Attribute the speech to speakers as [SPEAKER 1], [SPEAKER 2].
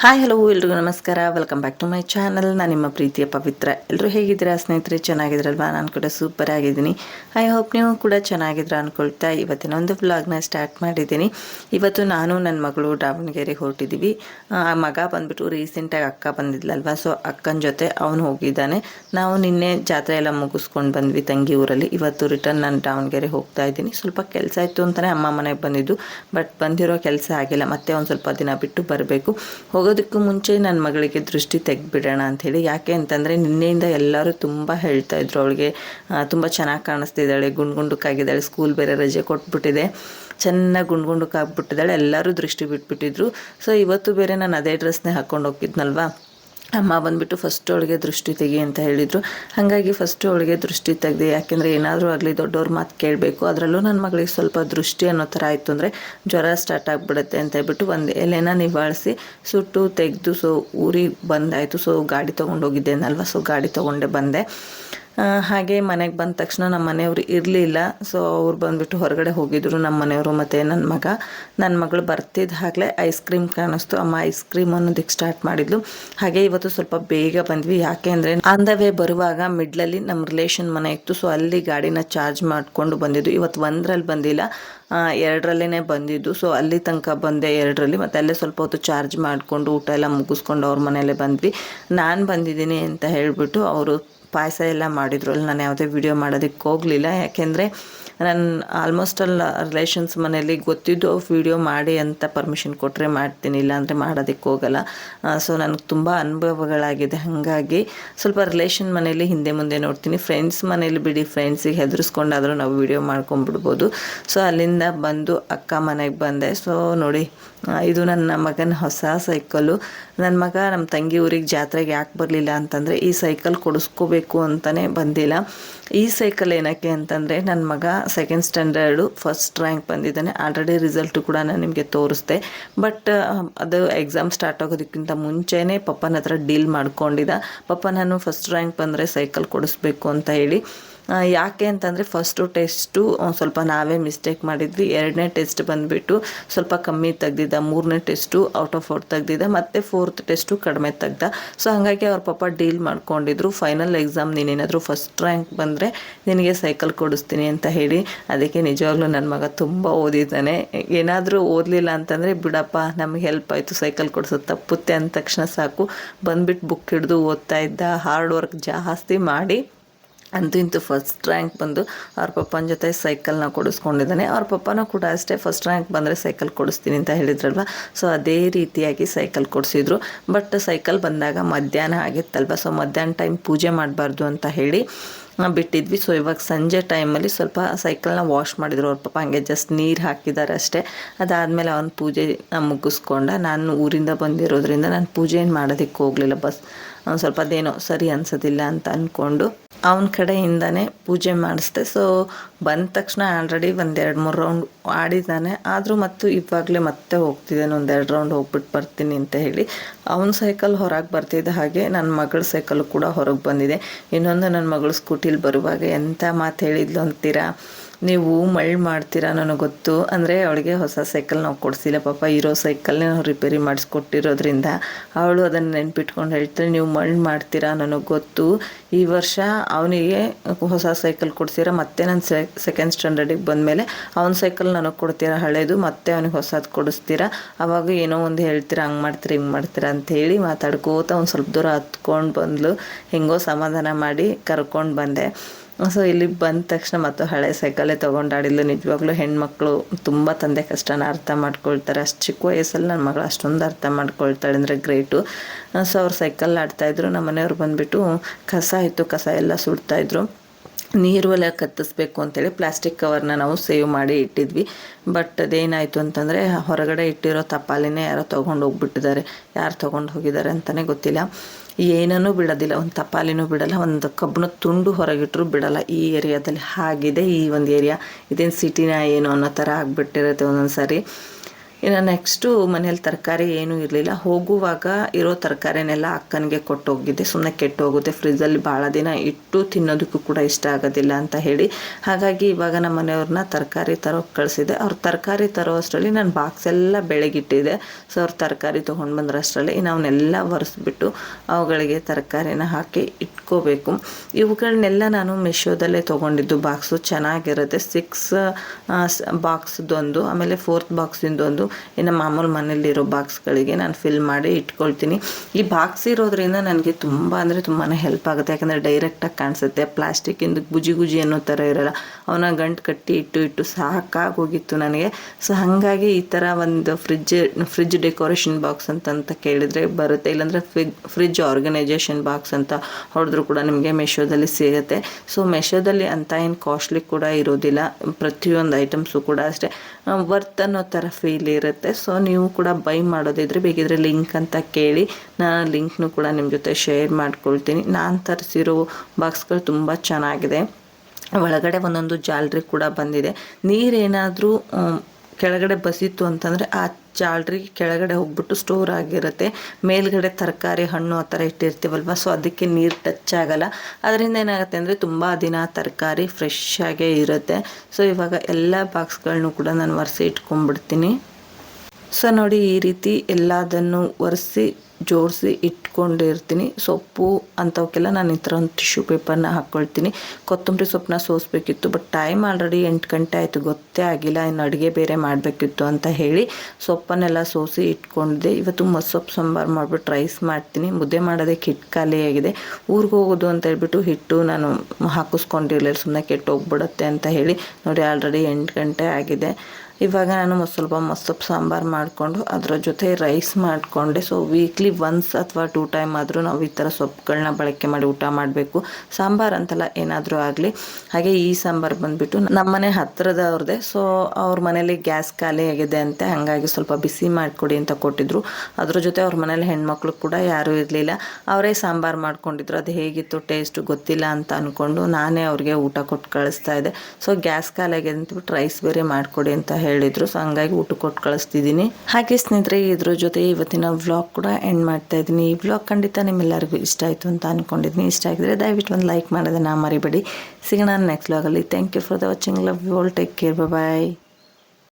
[SPEAKER 1] Hi, hello ಎಲ್ರಿಗೂ ನಮಸ್ಕಾರ. Welcome back to my channel ನಾನು ನಿಮ್ಮ ಪ್ರೀತಿಯ ಪವಿತ್ರ. ಎಲ್ಲರೂ ಹೇಗಿದ್ದೀರಾ? ಸ್ನೇಹಿತರೆ, ಚೆನ್ನಾಗಿದ್ರಲ್ವಾ? ನಾನು ಕೂಡ ಸೂಪರ್ ಆಗಿದ್ದೀನಿ. ಐ ಹೋಪ್ ನೀವು ಕೂಡ ಚೆನ್ನಾಗಿದ್ರ ಅಂದ್ಕೊಳ್ತಾ ಇವತ್ತಿನ ಒಂದು ವ್ಲಾಗ್ನ ಸ್ಟಾರ್ಟ್ ಮಾಡಿದ್ದೀನಿ. ಇವತ್ತು ನಾನು ನನ್ನ ಮಗಳು ದಾವಣಗೆರೆಗೆ ಹೊರಟಿದ್ದೀವಿ ಆ, ಮಗ ಬಂದ್ಬಿಟ್ಟು ರೀಸೆಂಟಾಗಿ ಅಕ್ಕ ಬಂದಿದ್ಲಲ್ವಾ? ಸೊ ಅಕ್ಕನ ಜೊತೆ ಅವನು ಹೋಗಿದ್ದಾನೆ. ನಾವು ನಿನ್ನೆ ಜಾತ್ರೆ ಎಲ್ಲ ಮುಗಿಸ್ಕೊಂಡು ಬಂದ್ವಿ ತಂಗಿ ಊರಲ್ಲಿ. ಇವತ್ತು ರಿಟರ್ನ್ ನಾನು ದಾವಣಗೆರೆಗೆ ಹೋಗ್ತಾ ಇದ್ದೀನಿ. ಸ್ವಲ್ಪ ಕೆಲಸ ಇತ್ತು ಅಂತಲೇ ಅಮ್ಮ ಮನೆಗೆ ಬಂದಿದ್ದು. ಬಟ್ ಬಂದಿರೋ ಕೆಲಸ ಆಗಿಲ್ಲ. ಮತ್ತೆ ಒಂದು ಸ್ವಲ್ಪ ದಿನ ಬಿಟ್ಟು ಬರಬೇಕು. ಹೋಗೋದಕ್ಕೂ ಮುಂಚೆ ನನ್ನ ಮಗಳಿಗೆ ದೃಷ್ಟಿ ತೆಗೆದ್ಬಿಡೋಣ ಅಂಥೇಳಿ. ಯಾಕೆ ಅಂತಂದರೆ ನಿನ್ನೆಯಿಂದ ಎಲ್ಲರೂ ತುಂಬ ಹೇಳ್ತಾ ಇದ್ರು ಅವಳಿಗೆ ತುಂಬ ಚೆನ್ನಾಗಿ ಕಾಣಿಸ್ತಿದ್ದಾಳೆ ಗುಂಡು ಗುಂಡುಕಾಗಿದ್ದಾಳೆ ಸ್ಕೂಲ್ ಬೇರೆ ರಜೆ ಕೊಟ್ಬಿಟ್ಟಿದೆ. ಚೆನ್ನಾಗಿ ಗುಂಡು ಗುಂಡುಕಾಗ್ಬಿಟ್ಟಿದ್ದಾಳೆ ಎಲ್ಲರೂ ದೃಷ್ಟಿ ಬಿಟ್ಬಿಟ್ಟಿದ್ರು. ಸೊ ಇವತ್ತು ಬೇರೆ ನಾನು ಅದೇ ಡ್ರೆಸ್ನೇ ಹಾಕ್ಕೊಂಡು ಹೋಗಿದ್ನಲ್ವಾ ಅಮ್ಮ ಬಂದುಬಿಟ್ಟು ಫಸ್ಟ್ ಅವಳಿಗೆ ದೃಷ್ಟಿ ತೆಗಿ ಅಂತ ಹೇಳಿದರು. ಹಾಗಾಗಿ ಫಸ್ಟು ಅವಳಿಗೆ ದೃಷ್ಟಿ ತೆಗೆದು, ಯಾಕೆಂದರೆ ಏನಾದರೂ ಆಗಲಿ ದೊಡ್ಡವ್ರ ಮಾತು ಕೇಳಬೇಕು. ಅದರಲ್ಲೂ ನನ್ನ ಮಗಳಿಗೆ ಸ್ವಲ್ಪ ದೃಷ್ಟಿ ಅನ್ನೋ ಥರ ಆಯಿತು ಅಂದರೆ ಜ್ವರ ಸ್ಟಾರ್ಟ್ ಆಗಿಬಿಡುತ್ತೆ ಅಂತ ಹೇಳ್ಬಿಟ್ಟು ಒಂದು ಎಲೆನ ನಿವಾಳಿಸಿ ಸುಟ್ಟು ತೆಗೆದು ಸೊ ಊರಿಗೆ ಬಂದಾಯಿತು ಸೊ ಗಾಡಿ ತೊಗೊಂಡು ಅಲ್ವಾ? ಸೊ ಗಾಡಿ ತೊಗೊಂಡೆ ಬಂದೆ. ಹಾಗೆ ಮನೆಗೆ ಬಂದ ತಕ್ಷಣ ನಮ್ಮ ಮನೆಯವರು ಇರಲಿಲ್ಲ. ಸೊ ಅವ್ರು ಬಂದುಬಿಟ್ಟು ಹೊರಗಡೆ ಹೋಗಿದ್ರು ನಮ್ಮ ಮನೆಯವರು ಮತ್ತು ನನ್ನ ಮಗ. ನನ್ನ ಮಗಳು ಬರ್ತಿದ್ದಾಗಲೇ ಐಸ್ ಕ್ರೀಮ್ ಕಾಣಿಸ್ತು. ಅಮ್ಮ ಐಸ್ ಕ್ರೀಮ್ ಅನ್ನೋದಕ್ಕೆ ಸ್ಟಾರ್ಟ್ ಮಾಡಿದ್ಲು. ಹಾಗೆ ಇವತ್ತು ಸ್ವಲ್ಪ ಬೇಗ ಬಂದ್ವಿ. ಯಾಕೆ ಅಂದರೆ ಆನ್ ದ ವೇ ಬರುವಾಗ ಮಿಡ್ಲಲ್ಲಿ ನಮ್ಮ ರಿಲೇಷನ್ ಮನೆ ಇತ್ತು. ಸೊ ಅಲ್ಲಿ ಗಾಡಿನ ಚಾರ್ಜ್ ಮಾಡಿಕೊಂಡು ಬಂದಿದ್ದು. ಇವತ್ತು ಒಂದರಲ್ಲಿ ಬಂದಿಲ್ಲ. ಎರಡರಲ್ಲೇ ಬಂದಿದ್ದು. ಸೊ ಅಲ್ಲಿ ತನಕ ಬಂದೆ ಎರಡರಲ್ಲಿ. ಮತ್ತು ಅಲ್ಲೇ ಸ್ವಲ್ಪ ಹೊತ್ತು ಚಾರ್ಜ್ ಮಾಡಿಕೊಂಡು ಊಟ ಎಲ್ಲ ಮುಗಿಸ್ಕೊಂಡು ಅವ್ರ ಮನೆಯಲ್ಲೇ ಬಂದ್ವಿ. ನಾನು ಬಂದಿದ್ದೀನಿ ಅಂತ ಹೇಳಿಬಿಟ್ಟು ಅವರು ಪಾಯಸ ಎಲ್ಲ ಮಾಡಿದ್ರು. ಅಲ್ಲಿ ನಾನು ಯಾವುದೇ ವಿಡಿಯೋ ಮಾಡೋದಕ್ಕೆ ಹೋಗಲಿಲ್ಲ. ಯಾಕೆಂದರೆ ನಾನು ಆಲ್ಮೋಸ್ಟ್ ಅಲ್ಲ ರಿಲೇಷನ್ಸ್ ಮನೆಯಲ್ಲಿ ಗೊತ್ತಿದ್ದು ವಿಡಿಯೋ ಮಾಡಿ ಅಂತ ಪರ್ಮಿಷನ್ ಕೊಟ್ಟರೆ ಮಾಡ್ತೀನಿ, ಇಲ್ಲಾಂದರೆ ಮಾಡೋದಕ್ಕೆ ಹೋಗಲ್ಲ. ಸೊ ನನಗೆ ತುಂಬ ಅನುಭವಗಳಾಗಿದೆ. ಹಾಗಾಗಿ ಸ್ವಲ್ಪ ರಿಲೇಷನ್ ಮನೆಯಲ್ಲಿ ಹಿಂದೆ ಮುಂದೆ ನೋಡ್ತೀನಿ. ಫ್ರೆಂಡ್ಸ್ ಮನೇಲಿ ಬಿಡಿ ಫ್ರೆಂಡ್ಸಿಗೆ ಹೆದರ್ಸ್ಕೊಂಡಾದರೂ ನಾವು ವಿಡಿಯೋ ಮಾಡ್ಕೊಂಬಿಡ್ಬೋದು ಸೊ ಅಲ್ಲಿಂದ ಬಂದು ಅಕ್ಕ ಮನೆಗೆ ಬಂದೆ. ಸೊ ನೋಡಿ ಇದು ನನ್ನ ಮಗನ ಹೊಸ ಸೈಕಲ್ಲು ನನ್ನ ಮಗ ನಮ್ಮ ತಂಗಿ ಊರಿಗೆ ಜಾತ್ರೆಗೆ ಯಾಕೆ ಬರಲಿಲ್ಲ ಅಂತಂದರೆ ಈ ಸೈಕಲ್ ಕೊಡಿಸ್ಕೋಬೇಕು ಅಂತಲೇ ಬಂದಿಲ್ಲ. ಈ ಸೈಕಲ್ ಏನಕ್ಕೆ ಅಂತಂದರೆ ನನ್ನ ಮಗ ಸೆಕೆಂಡ್ ಸ್ಟ್ಯಾಂಡರ್ಡು ಫಸ್ಟ್ ರ್ಯಾಂಕ್ ಬಂದಿದ್ದಾನೆ. ಆಲ್ರೆಡಿ ರಿಸಲ್ಟು ಕೂಡ ನಾನು ನಿಮಗೆ ತೋರಿಸ್ದೆ. ಬಟ್ ಅದು ಎಕ್ಸಾಮ್ ಸ್ಟಾರ್ಟ್ ಆಗೋದಕ್ಕಿಂತ ಮುಂಚೆನೇ ಪಪ್ಪನ ಹತ್ರ ಡೀಲ್ ಮಾಡ್ಕೊಂಡಿದ್ದ. ಪಪ್ಪ ನಾನು ಫಸ್ಟ್ ರ್ಯಾಂಕ್ ಬಂದರೆ ಸೈಕಲ್ ಕೊಡಿಸ್ಬೇಕು ಅಂತ ಹೇಳಿ. ಯಾಕೆ ಅಂತಂದರೆ ಫಸ್ಟು ಟೆಸ್ಟು ಸ್ವಲ್ಪ ನಾವೇ ಮಿಸ್ಟೇಕ್ ಮಾಡಿದ್ವಿ. ಎರಡನೇ ಟೆಸ್ಟ್ ಬಂದುಬಿಟ್ಟು ಸ್ವಲ್ಪ ಕಮ್ಮಿ ತೆಗ್ದಿದ್ದ. ಮೂರನೇ ಟೆಸ್ಟು ಔಟ್ ಆಫ್ ಔಟ್ ತೆಗ್ದಿದ್ದ. ಮತ್ತು ಫೋರ್ತ್ ಟೆಸ್ಟು ಕಡಿಮೆ ತೆಗ್ದ. ಸೊ ಹಾಗಾಗಿ ಅವ್ರ ಪಾಪ ಡೀಲ್ ಮಾಡ್ಕೊಂಡಿದ್ರು. ಫೈನಲ್ ಎಕ್ಸಾಮ್ ನೀನೇನಾದರೂ ಫಸ್ಟ್ ರ್ಯಾಂಕ್ ಬಂದರೆ ನಿನಗೆ ಸೈಕಲ್ ಕೊಡಿಸ್ತೀನಿ ಅಂತ ಹೇಳಿ ಅದಕ್ಕೆ ನಿಜವಾಗ್ಲೂ ನನ್ನ ಮಗ ತುಂಬ ಓದಿದ್ದಾನೆ. ಏನಾದರೂ ಓದಲಿಲ್ಲ ಅಂತಂದರೆ ಬಿಡಪ್ಪ, ನಮಗೆ ಹೆಲ್ಪ್ ಆಯಿತು ಸೈಕಲ್ ಕೊಡಿಸೋ ತಪ್ಪುತ್ತೆ ಅಂದ ತಕ್ಷಣ ಸಾಕು. ಬಂದ್ಬಿಟ್ಟು ಬುಕ್ ಹಿಡಿದು ಓದ್ತಾ ಇದ್ದ. ಹಾರ್ಡ್ ವರ್ಕ್ ಜಾಸ್ತಿ ಮಾಡಿ ಅಂತೂ ಇಂತೂ ಫಸ್ಟ್ ರ್ಯಾಂಕ್ ಬಂದು ಅವ್ರ ಪಪ್ಪನ ಜೊತೆ ಸೈಕಲ್ನ ಕೊಡಿಸ್ಕೊಂಡಿದ್ದಾನೆ. ಅವ್ರ ಪಪ್ಪನೂ ಕೂಡ ಅಷ್ಟೇ ಫಸ್ಟ್ ರ್ಯಾಂಕ್ ಬಂದರೆ ಸೈಕಲ್ ಕೊಡಿಸ್ತೀನಿ ಅಂತ ಹೇಳಿದ್ರಲ್ವ? ಸೊ ಅದೇ ರೀತಿಯಾಗಿ ಸೈಕಲ್ ಕೊಡಿಸಿದ್ರು. ಬಟ್ ಸೈಕಲ್ ಬಂದಾಗ ಮಧ್ಯಾಹ್ನ ಆಗಿತ್ತಲ್ವ? ಸೊ ಮಧ್ಯಾಹ್ನ ಟೈಮ್ ಪೂಜೆ ಮಾಡಬಾರ್ದು ಅಂತ ಹೇಳಿ ಬಿಟ್ಟಿದ್ವಿ. ಸೊ ಇವಾಗ ಸಂಜೆ ಟೈಮಲ್ಲಿ ಸ್ವಲ್ಪ ಸೈಕಲ್ನ ವಾಶ್ ಮಾಡಿದ್ರು ಅವ್ರ ಪಪ್ಪ. ಹಂಗೆ ಜಸ್ಟ್ ನೀರು ಹಾಕಿದ್ದಾರೆ ಅಷ್ಟೇ. ಅದಾದಮೇಲೆ ಅವನ ಪೂಜೆ ಮುಗಿಸ್ಕೊಂಡ ನಾನು ಊರಿಂದ ಬಂದಿರೋದ್ರಿಂದ ನಾನು ಪೂಜೆ ಏನು ಮಾಡೋದಕ್ಕೆ ಹೋಗಲಿಲ್ಲ. ಬಸ್ ಒಂದು ಸ್ವಲ್ಪ ಅದೇನೋ ಸರಿ ಅನ್ಸೋದಿಲ್ಲ ಅಂತ ಅಂದ್ಕೊಂಡು ಅವನ ಕಡೆಯಿಂದನೇ ಪೂಜೆ ಮಾಡಿಸ್ದೆ. ಸೊ ಬಂದ ತಕ್ಷಣ ಆಲ್ರೆಡಿ ಒಂದೆರಡು ಮೂರು ರೌಂಡ್ ಆಡಿದ್ದಾನೆ. ಆದರೂ ಮತ್ತು ಇವಾಗಲೇ ಮತ್ತೆ ಹೋಗ್ತಿದ್ದಾನೆ. ಒಂದೆರಡು ರೌಂಡ್ ಹೋಗ್ಬಿಟ್ಟು ಬರ್ತೀನಿ ಅಂತ ಹೇಳಿ ಅವನ ಸೈಕಲ್ ಹೊರಗೆ ಬರ್ತಿದ್ದ ಹಾಗೆ ನನ್ನ ಮಗಳ ಸೈಕಲ್ ಕೂಡ ಹೊರಗೆ ಬಂದಿದೆ. ಇನ್ನೊಂದು ನನ್ನ ಮಗಳು ಸ್ಕೂಟಿಲಿ ಬರುವಾಗ ಎಂಥ ಮಾತು ಹೇಳಿದ್ಲು ಅಂತೀರಾ? ನೀವು ಮಳ್ ಮಾಡ್ತೀರಾ ನನಗೆ ಗೊತ್ತು. ಅಂದರೆ ಅವಳಿಗೆ ಹೊಸ ಸೈಕಲ್ ನಾವು ಕೊಡಿಸಿಲ್ಲ. ಪಾಪ ಇರೋ ಸೈಕಲ್ನೇ ನಾವು ರಿಪೇರಿ ಮಾಡಿಸ್ಕೊಟ್ಟಿರೋದ್ರಿಂದ ಅವಳು ಅದನ್ನು ನೆನ್ಪಿಟ್ಕೊಂಡು ಹೇಳ್ತಾಳೆ, ನೀವು ಮಳ್ ಮಾಡ್ತೀರಾ ನನಗೆ ಗೊತ್ತು. ಈ ವರ್ಷ ಅವನಿಗೆ ಹೊಸ ಸೈಕಲ್ ಕೊಡ್ತೀರಾ ಮತ್ತೆ ನಾನು ಸೆಕೆಂಡ್ ಸ್ಟ್ಯಾಂಡರ್ಡಿಗೆ ಬಂದಮೇಲೆ ಅವನ ಸೈಕಲ್ ನನಗೆ ಕೊಡ್ತೀರಾ, ಹಳೇದು, ಮತ್ತೆ ಅವನಿಗೆ ಹೊಸದು ಕೊಡಿಸ್ತೀರಾ? ಅವಾಗ ಏನೋ ಒಂದು ಹೇಳ್ತೀರಾ, ಹಂಗೆ ಮಾಡ್ತೀರಾ, ಹಿಂಗೆ ಮಾಡ್ತೀರಾ ಅಂತ ಹೇಳಿ ಮಾತಾಡ್ಕೋತ ಒಂದು ಸ್ವಲ್ಪ ದೂರ ಹತ್ಕೊಂಡು ಬಂದ್ಲು. ಹೆಂಗೋ ಸಮಾಧಾನ ಮಾಡಿ ಕರ್ಕೊಂಡು ಬಂದೆ. ಸೊ, ಇಲ್ಲಿ ಬಂದ ತಕ್ಷಣ ಮತ್ತು ಹಳೆ ಸೈಕಲೇ ತೊಗೊಂಡಾಡಿಲ್ಲ ನಿಜವಾಗ್ಲೂ ಹೆಣ್ಮಕ್ಳು ತುಂಬ ತಂದೆ ಕಷ್ಟನ ಅರ್ಥ ಮಾಡ್ಕೊಳ್ತಾರೆ. ಅಷ್ಟು ಚಿಕ್ಕ ವಯಸ್ಸಲ್ಲಿ ನನ್ನ ಮಗಳು ಅಷ್ಟೊಂದು ಅರ್ಥ ಮಾಡ್ಕೊಳ್ತಾಳೆ ಅಂದರೆ ಗ್ರೇಟು. ಸೊ, ಅವ್ರು ಸೈಕಲ್ ಆಡ್ತಾಯಿದ್ರು ನಮ್ಮ ಮನೆಯವ್ರು ಬಂದುಬಿಟ್ಟು ಕಸ ಇತ್ತು, ಕಸ ಎಲ್ಲ ಸುಡ್ತಾಯಿದ್ರು ನೀರು ಒಲೆ ಕತ್ತಿಸ್ಬೇಕು ಅಂತೇಳಿ ಪ್ಲಾಸ್ಟಿಕ್ ಕವರ್ನ ನಾವು ಸೇವ್ ಮಾಡಿ ಇಟ್ಟಿದ್ವಿ. ಬಟ್ ಅದೇನಾಯಿತು ಅಂತಂದರೆ, ಹೊರಗಡೆ ಇಟ್ಟಿರೋ ತಪಾಲಿನೇ ಯಾರೋ ತೊಗೊಂಡು ಹೋಗ್ಬಿಟ್ಟಿದ್ದಾರೆ. ಯಾರು ತೊಗೊಂಡು ಹೋಗಿದ್ದಾರೆ ಅಂತಲೇ ಗೊತ್ತಿಲ್ಲ. ಏನನ್ನೂ ಬಿಡೋದಿಲ್ಲ, ಒಂದು ತಪಾಲಿನೂ ಬಿಡಲ್ಲ, ಒಂದು ಕಬ್ಬನ ತುಂಡು ಹೊರಗಿಟ್ರು ಬಿಡಲ್ಲ. ಈ ಏರಿಯಾದಲ್ಲಿ ಹಾಗಿದೆ ಈ ಒಂದು ಏರಿಯಾ ಇದೇನು ಸಿಟಿನ ಏನು ಅನ್ನೋ ಥರ ಆಗಿಬಿಟ್ಟಿರುತ್ತೆ ಒಂದೊಂದು ಸಾರಿ ಇನ್ನು ನೆಕ್ಸ್ಟು ಮನೇಲಿ ತರಕಾರಿ ಏನೂ ಇರಲಿಲ್ಲ. ಹೋಗುವಾಗ ಇರೋ ತರಕಾರಿನೆಲ್ಲ ಅಕ್ಕನಿಗೆ ಕೊಟ್ಟು ಹೋಗಿದ್ದೆ ಸುಮ್ಮನೆ ಕೆಟ್ಟು ಹೋಗುತ್ತೆ ಫ್ರಿಜ್ಜಲ್ಲಿ ಭಾಳ ದಿನ ಇಟ್ಟು ತಿನ್ನೋದಕ್ಕೂ ಕೂಡ ಇಷ್ಟ ಆಗೋದಿಲ್ಲ ಅಂತ ಹೇಳಿ. ಹಾಗಾಗಿ ಇವಾಗ ನಮ್ಮ ಮನೆಯವ್ರನ್ನ ತರಕಾರಿ ತರೋಕೆ ಕಳಿಸಿದೆ ಅವ್ರು ತರಕಾರಿ ತರೋ ಅಷ್ಟರಲ್ಲಿ ನಾನು ಬಾಕ್ಸ್ ಎಲ್ಲ ಬೆಳಗಿಟ್ಟಿದ್ದೆ. ಸೊ ಅವ್ರು ತರಕಾರಿ ತೊಗೊಂಡು ಬಂದ್ರಷ್ಟರಲ್ಲಿ ಇನ್ನು ಅವನ್ನೆಲ್ಲ ಒರೆಸ್ಬಿಟ್ಟು ಅವುಗಳಿಗೆ ತರಕಾರಿನ ಹಾಕಿ ಇಟ್ಕೋಬೇಕು. ಇವುಗಳನ್ನೆಲ್ಲ ನಾನು ಮೆಶೋದಲ್ಲೇ ತೊಗೊಂಡಿದ್ದು. ಬಾಕ್ಸು ಚೆನ್ನಾಗಿರುತ್ತೆ. ಸಿಕ್ಸ್ ಬಾಕ್ಸ್ದೊಂದು ಆಮೇಲೆ ಫೋರ್ತ್ ಬಾಕ್ಸಿಂದೊಂದು ಇನ್ನು ಮಾಮೂಲು ಮನೇಲಿರೋ ಬಾಕ್ಸ್ಗಳಿಗೆ ನಾನು ಫಿಲ್ ಮಾಡಿ ಇಟ್ಕೊಳ್ತೀನಿ. ಈ ಬಾಕ್ಸ್ ಇರೋದ್ರಿಂದ ನನಗೆ ತುಂಬ ಅಂದರೆ ತುಂಬಾ ಹೆಲ್ಪ್ ಆಗುತ್ತೆ. ಯಾಕಂದರೆ ಡೈರೆಕ್ಟಾಗಿ ಕಾಣಿಸುತ್ತೆ. ಪ್ಲಾಸ್ಟಿಕ್ಕಿಂದ ಗುಜಿ ಗುಜಿ ಅನ್ನೋ ಥರ ಇರೋಲ್ಲ. ಅವನ ಗಂಟು ಕಟ್ಟಿ ಇಟ್ಟು ಇಟ್ಟು ಸಾಕಾಗೋಗಿತ್ತು ನನಗೆ. ಸೊ ಹಾಗಾಗಿ ಈ ಥರ ಒಂದು ಫ್ರಿಜ್ ಫ್ರಿಜ್ ಡೆಕೋರೇಷನ್ ಬಾಕ್ಸ್ ಅಂತ ಅಂತ ಕೇಳಿದರೆ ಬರುತ್ತೆ. ಇಲ್ಲಾಂದರೆ ಫ್ರಿಜ್ ಫ್ರಿಜ್ ಆರ್ಗನೈಜೇಷನ್ ಬಾಕ್ಸ್ ಅಂತ ಹೊಡೆದ್ರು ಕೂಡ ನಿಮಗೆ ಮೆಶೋದಲ್ಲಿ ಸಿಗುತ್ತೆ. ಸೊ ಮೆಶೋದಲ್ಲಿ ಅಂತ ಏನು ಕಾಸ್ಟ್ಲಿ ಕೂಡ ಇರೋದಿಲ್ಲ. ಪ್ರತಿಯೊಂದು ಐಟಮ್ಸು ಕೂಡ ಅಷ್ಟೇ. ವರ್ತ್ ಅನ್ನೋ ಥರ ಫೀಲ್ ಇರುತ್ತೆ. ಸೊ ನೀವು ಕೂಡ ಬೈ ಮಾಡೋದಿದ್ರೆ ಬೇಕಿದ್ರೆ ಲಿಂಕ್ ಅಂತ ಕೇಳಿ. ನಾನು ಲಿಂಕ್ನು ಕೂಡ ನಿಮ್ಮ ಜೊತೆ ಶೇರ್ ಮಾಡ್ಕೊಳ್ತೀನಿ. ನಾನು ತರಿಸಿರೋ ಬಾಕ್ಸ್ಗಳು ತುಂಬ ಚೆನ್ನಾಗಿದೆ. ಒಳಗಡೆ ಒಂದೊಂದು ಜಾಲ್ರಿ ಕೂಡ ಬಂದಿದೆ. ನೀರೇನಾದರೂ ಕೆಳಗಡೆ ಬಸಿತ್ತು ಅಂತಂದರೆ ಆ ಜಾಲ್ರಿ ಕೆಳಗಡೆ ಹೋಗ್ಬಿಟ್ಟು ಸ್ಟೋರ್ ಆಗಿರುತ್ತೆ. ಮೇಲ್ಗಡೆ ತರಕಾರಿ ಹಣ್ಣು ಆ ಥರ ಇಟ್ಟಿರ್ತೀವಲ್ವ? ಸೊ ಅದಕ್ಕೆ ನೀರು ಟಚ್ ಆಗಲ್ಲ. ಅದರಿಂದ ಏನಾಗುತ್ತೆ ಅಂದರೆ ತುಂಬ ದಿನ ತರಕಾರಿ ಫ್ರೆಶ್ ಆಗೇ ಇರುತ್ತೆ. ಸೊ ಇವಾಗ ಎಲ್ಲ ಬಾಕ್ಸ್ಗಳನ್ನೂ ಕೂಡ ನಾನು ಒರೆಸಿ ಇಟ್ಕೊಂಡ್ಬಿಡ್ತೀನಿ. ಸೊ ನೋಡಿ, ಈ ರೀತಿ ಎಲ್ಲದನ್ನು ಒರೆಸಿ, ಜೋಡಿಸಿ ಇಟ್ಕೊಂಡಿರ್ತೀನಿ. ಸೊಪ್ಪು ಅಂಥವಕ್ಕೆಲ್ಲ ನಾನು ಈ ಥರ ಒಂದು ಟಿಶ್ಯೂ ಪೇಪರ್ನ ಹಾಕ್ಕೊಳ್ತೀನಿ. ಕೊತ್ತಂಬರಿ ಸೊಪ್ಪನ್ನ ಸೋಸಬೇಕಿತ್ತು ಬಟ್ ಟೈಮ್ ಆಲ್ರೆಡಿ ಎಂಟು ಗಂಟೆ ಆಯಿತು. ಗೊತ್ತೇ ಆಗಿಲ್ಲ, ಇನ್ನು ಅಡುಗೆ ಬೇರೆ ಮಾಡಬೇಕಿತ್ತು ಅಂತ ಹೇಳಿ ಸೊಪ್ಪನ್ನೆಲ್ಲ ಸೋಸಿ ಇಟ್ಕೊಂಡಿದ್ದೆ. ಇವತ್ತು ಮೊಸೊಪ್ಪು ಸಾಂಬಾರು ಮಾಡಿಬಿಟ್ಟು ರೈಸ್ ಮಾಡ್ತೀನಿ. ಮುದ್ದೆ ಮಾಡೋದಕ್ಕೆ ಹಿಟ್ಟು ಖಾಲಿಯಾಗಿದೆ ಊರಿಗೆ ಹೋಗೋದು ಅಂತ ಹೇಳ್ಬಿಟ್ಟು ಹಿಟ್ಟು ನಾನು ಹಾಕಿಸ್ಕೊಂಡಿರಲಿಲ್ಲ. ಸುಮ್ಮನೆ ಕೆಟ್ಟು ಹೋಗ್ಬಿಡುತ್ತೆ ಅಂತ ಹೇಳಿ. ನೋಡಿ ಆಲ್ರೆಡಿ ಎಂಟು ಗಂಟೆ ಆಗಿದೆ. ಇವಾಗ ನಾನು ಸ್ವಲ್ಪ ಮೊಸಪ್ಪು ಸಾಂಬಾರು ಮಾಡಿಕೊಂಡು ಅದರ ಜೊತೆ ರೈಸ್ ಮಾಡಿಕೊಂಡೆ. ಸೊ ವೀಕ್ಲಿ ಒನ್ಸ್ ಅಥವಾ ಟೂ ಟೈಮ್ ಆದರೂ ನಾವು ಈ ಥರ ಸೊಪ್ಪುಗಳನ್ನ ಬಳಕೆ ಮಾಡಿ ಊಟ ಮಾಡಬೇಕು. ಸಾಂಬಾರು ಅಂತಲ್ಲ ಏನಾದರೂ ಆಗಲಿ. ಹಾಗೆ ಈ ಸಾಂಬಾರು ಬಂದುಬಿಟ್ಟು ನಮ್ಮನೆ ಹತ್ತಿರದವ್ರದ್ದೇ ಸೊ ಅವ್ರ ಮನೇಲಿ ಗ್ಯಾಸ್ ಖಾಲಿ ಆಗಿದೆ ಅಂತೆ. ಹಾಗಾಗಿ ಸ್ವಲ್ಪ ಬಿಸಿ ಮಾಡಿಕೊಡಿ ಅಂತ ಕೊಟ್ಟಿದ್ರು. ಅದ್ರ ಜೊತೆ ಅವ್ರ ಮನೇಲಿ ಹೆಣ್ಮಕ್ಳು ಕೂಡ ಯಾರೂ ಇರಲಿಲ್ಲ. ಅವರೇ ಸಾಂಬಾರು ಮಾಡ್ಕೊಂಡಿದ್ರು. ಅದು ಹೇಗಿತ್ತು ಟೇಸ್ಟು ಗೊತ್ತಿಲ್ಲ ಅಂತ ಅಂದ್ಕೊಂಡು ನಾನೇ ಅವ್ರಿಗೆ ಊಟ ಕೊಟ್ಟು ಕಳಿಸ್ತಾ ಇದ್ದೆ. ಸೊ ಗ್ಯಾಸ್ ಖಾಲಿ ಆಗಿದೆ ಅಂತಬಿಟ್ಟು ರೈಸ್ ಬೇರೆ ಮಾಡಿಕೊಡಿ ಅಂತ ಹೇಳಿದ್ರು. ಸೊ ಹಂಗಾಗಿ ಊಟ ಕೊಟ್ಟು ಕಳಿಸ್ತಿದ್ದೀನಿ. ಹಾಗೆ ಸ್ನೇಹಿತರೆ, ಇದ್ರ ಜೊತೆ ಇವತ್ತಿನ ವ್ಲಾಗ್ ಕೂಡ ಎಂಡ್ ಮಾಡ್ತಾ ಇದ್ದೀನಿ. ಈ ವ್ಲಾಗ್ ಖಂಡಿತ ನಿಮ್ಮೆಲ್ಲರಿಗೂ ಇಷ್ಟ ಆಯಿತು ಅಂತ ಅಂದ್ಕೊಂಡಿದ್ದೀನಿ ಇಷ್ಟ ಆಗಿದ್ರೆ ದಯವಿಟ್ಟು ಒಂದು ಲೈಕ್ ಮಾಡೋದನ್ನ ಮರಿಬೇಡಿ. ಸಿಗೋಣ ನೆಕ್ಸ್ಟ್ ವ್ಲಾಗಲ್ಲಿ thank you for the watching love you all take care bye